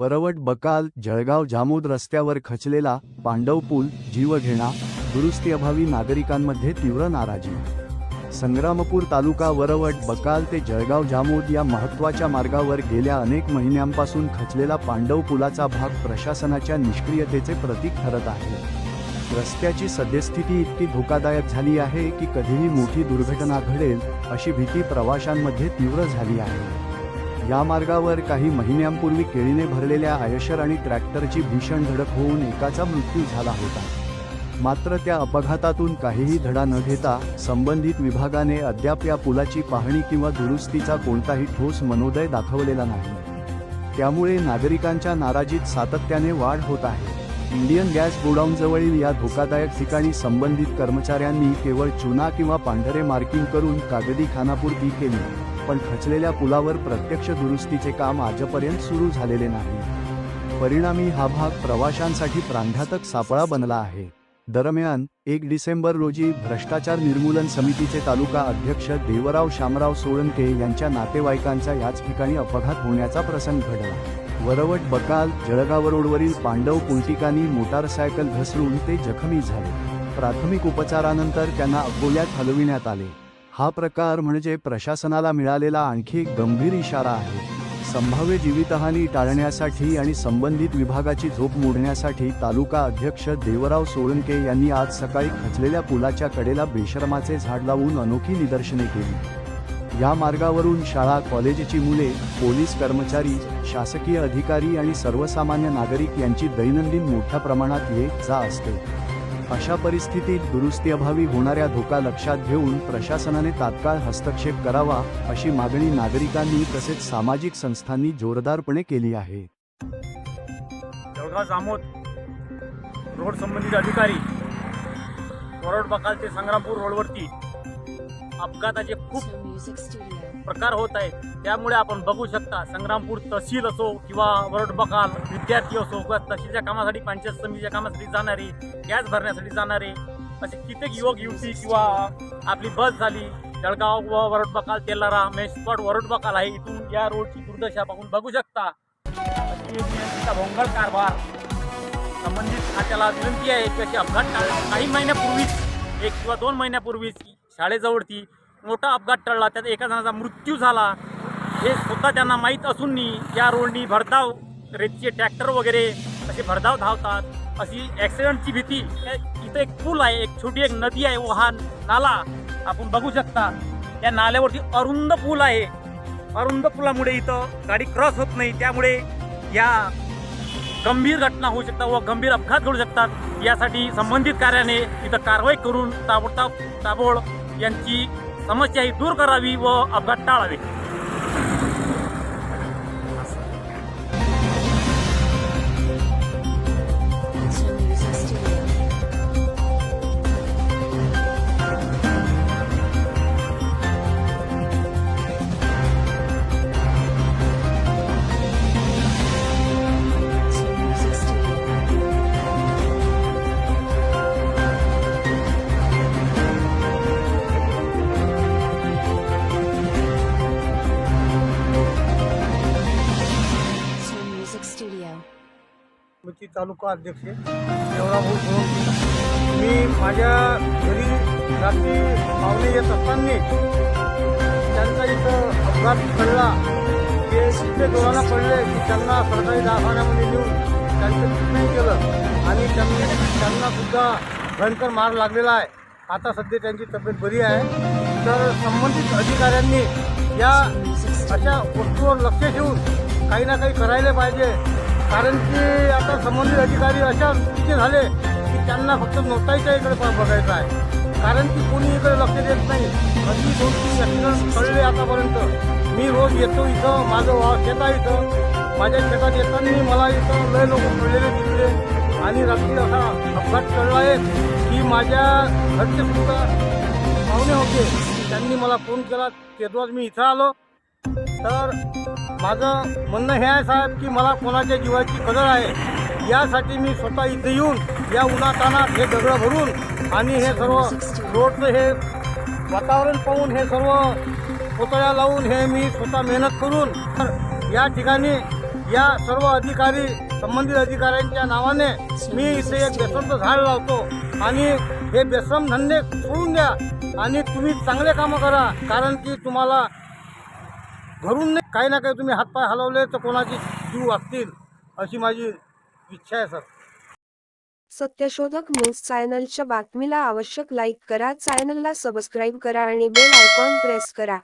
वरवट बकाल जळगाव जामोद रस्त्यावर खचलेला पांडव पूल जीवघेणा दुरुस्तीअभावी नागरिकांमध्ये तीव्र नाराजी. संग्रामपूर तालुका वरवट बकाल ते जळगाव जामोद या महत्त्वाच्या मार्गावर गेल्या अनेक महिन्यांपासून खचलेला पांडव पुलाचा भाग प्रशासनाच्या निष्क्रियतेचे प्रतीक ठरत आहे. रस्त्याची सद्यस्थिती इतकी धोकादायक झाली आहे की कधीही मोठी दुर्घटना घडेल अशी भीती प्रवाशांमध्ये तीव्र झाली आहे. या मार्गावर काही महिन्यांपूर्वी केळीने भरलेल्या आयशर आणि ट्रॅक्टरची भीषण धडक होऊन एकाचा मृत्यू झाला होता. मात्र त्या अपघातातून काहीही धडा न घेता संबंधित विभागाने अद्याप या पुलाची पाहणी किंवा दुरुस्तीचा कोणताही ठोस मनोदय दाखवलेला नाही. त्यामुळे नागरिकांच्या नाराजीत सातत्याने वाढ होत आहे. इंडियन गॅस गोडाऊनजवळील या धोकादायक ठिकाणी संबंधित कर्मचाऱ्यांनी केवळ चुना किंवा पांढरे मार्किंग करून कागदी खानापूर्ती केली. पण खचलेल्या पुलावर प्रत्यक्ष दुरुस्तीचे काम आजपर्यंत सुरू झालेले नाही. परिणामी हा भाग प्रवाशांसाठी प्राणघातक सापळा बनला आहे. दरम्यान एक डिसेंबर रोजी भ्रष्टाचार निर्मूलन समितीचे तालुका अध्यक्ष देवराव शामराव सोळंके यांच्या नातेवाईकांचा याच ठिकाणी अपघात होण्याचा प्रसंग घडला. वरवट बकाल जळगाव रोडवरील पांडव पुलटिकांनी मोटारसायकल घसरून ते जखमी झाले. प्राथमिक उपचारानंतर त्यांना अकोल्यात हलविण्यात आले. हा प्रकार म्हणजे प्रशासनाला मिळालेला आणखी एक गंभीर इशारा आहे. संभाव्य जीवितहानी टाळण्यासाठी आणि संबंधित विभागाची झोप मोडण्यासाठी तालुका अध्यक्ष देवराव सोळंके यांनी आज सकाळी खचलेल्या पुलाच्या कडेला बेशरमाचे झाड लावून अनोखी निदर्शने केली. या मार्गावरून शाळा कॉलेजची मुले पोलीस कर्मचारी शासकीय अधिकारी आणि सर्वसामान्य नागरिक यांची दैनंदिन मोठ्या प्रमाणात ये जा असते. अशा परिस्थितीत दुरुस्तीअभावी होणाऱ्या धोका लक्षात घेऊन प्रशासनाने तात्काळ हस्तक्षेप करावा अशी मागणी नागरिकांनी तसेच सामाजिक संस्थांनी जोरदारपणे केली आहे. जळगाव जामोद रोड संबंधित अधिकारी ते संग्रामपूर रोडवरती अपघाताचे खूप प्रकार होत आहेत. त्यामुळे आपण बघू शकता संग्रामपूर तहसील असो किंवा वरोड बकाल विद्यार्थी असो किंवा तहसीलच्या कामासाठी पंचायत समितीच्या कामासाठी जाणारे गॅस भरण्यासाठी जाणारे असे कित्येक युवक युवती किंवा आपली बस झाली जळगाव व वरोड बकाल तेलारा मेन स्पॉट वरोड बकाल आहे इथून या रोडची दुर्दशा बघून बघू शकता. अशी भोंगळ कारभार. संबंधित खात्याला विनंती आहे की असे अपघात काही महिन्यापूर्वीच एक किंवा दोन महिन्यापूर्वीच शाळेजवळती मोठा अपघात टळला त्यात एका जणाचा मृत्यू झाला. हे सुद्धा त्यांना माहीत असूनही या रोडनी भरधाव रेतचे ट्रॅक्टर वगैरे असे भरधाव धावतात. अशी ॲक्सिडेंटची भीती इथं एक पूल आहे एक छोटी एक नदी आहे व हा नाला. आपण बघू शकता या नाल्यावरती अरुंद पूल आहे. अरुंद पुलामुळे इथं गाडी क्रॉस होत नाही त्यामुळे या गंभीर घटना होऊ शकतात व गंभीर अपघात घडू शकतात. यासाठी संबंधित कार्याने इथं कारवाई करून ताबडताब ताबोळ यांची समस्या ही दूर करावी व अपघात टाळावे. मी तालुका अध्यक्ष देवराभाऊ सोळंकी. मी माझ्या घरी रात्री पाहुणे येत असताना त्यांचा इथं अपघात घडला. ते इतके जोराला पडले की त्यांना सरकारी दवाखान्यामध्ये नेऊन त्यांचं ट्रीटमेंट केलं. आणि त्यांनी त्यांना सुद्धा भयंकर मार लागलेला आहे. आता सध्या त्यांची तब्येत बरी आहे. तर संबंधित अधिकाऱ्यांनी या अशा वस्तूवर लक्ष ठेवून काही ना काही करायला पाहिजे. कारण की आता संबंधित अधिकारी अशा चुकीचे झाले की त्यांना फक्त नोटाईच्या इकडे बघायचं आहे. कारण की कोणी इकडे लक्ष देत नाही. अगदी दोन तीन ॲक्सिडेंट कळले आतापर्यंत. मी रोज येतो इथं माझं वा शेत आहे इथं. माझ्या शेतात येताना मला इथं लय लोक पडलेले दिसले. आणि रात्री असा अपघात कळला आहे की माझ्या घरचे सुद्धा पाहुणे होते. त्यांनी मला फोन केला तेव्हाच मी इथं आलो. तर माझं म्हणणं हे आहे साहेब की मला कोणाच्या जीवाची कदर आहे यासाठी मी स्वतः इथे येऊन या उन्हातानात हे दगडं भरून आणि हे सर्व रोडचं हे वातावरण पाहून हे सर्व पुतळ्या लावून हे मी स्वतः मेहनत करून तर या ठिकाणी या सर्व अधिकारी संबंधित अधिकाऱ्यांच्या नावाने मी इथे एक बेसनचं झाड लावतो आणि हे बेसम धंदे सोडून द्या आणि तुम्ही चांगले कामं करा कारण की तुम्हाला घरून नाही. काही ना काही तुम्ही हातपाय हलवले तर कोणाची जीव वाचतील अशी माझी इच्छा आहे सर. सत्यशोधक न्यूज चॅनलच्या बातमीला आवश्यक लाईक करा चॅनलला सबस्क्राईब करा आणि बेल आयकॉन प्रेस करा.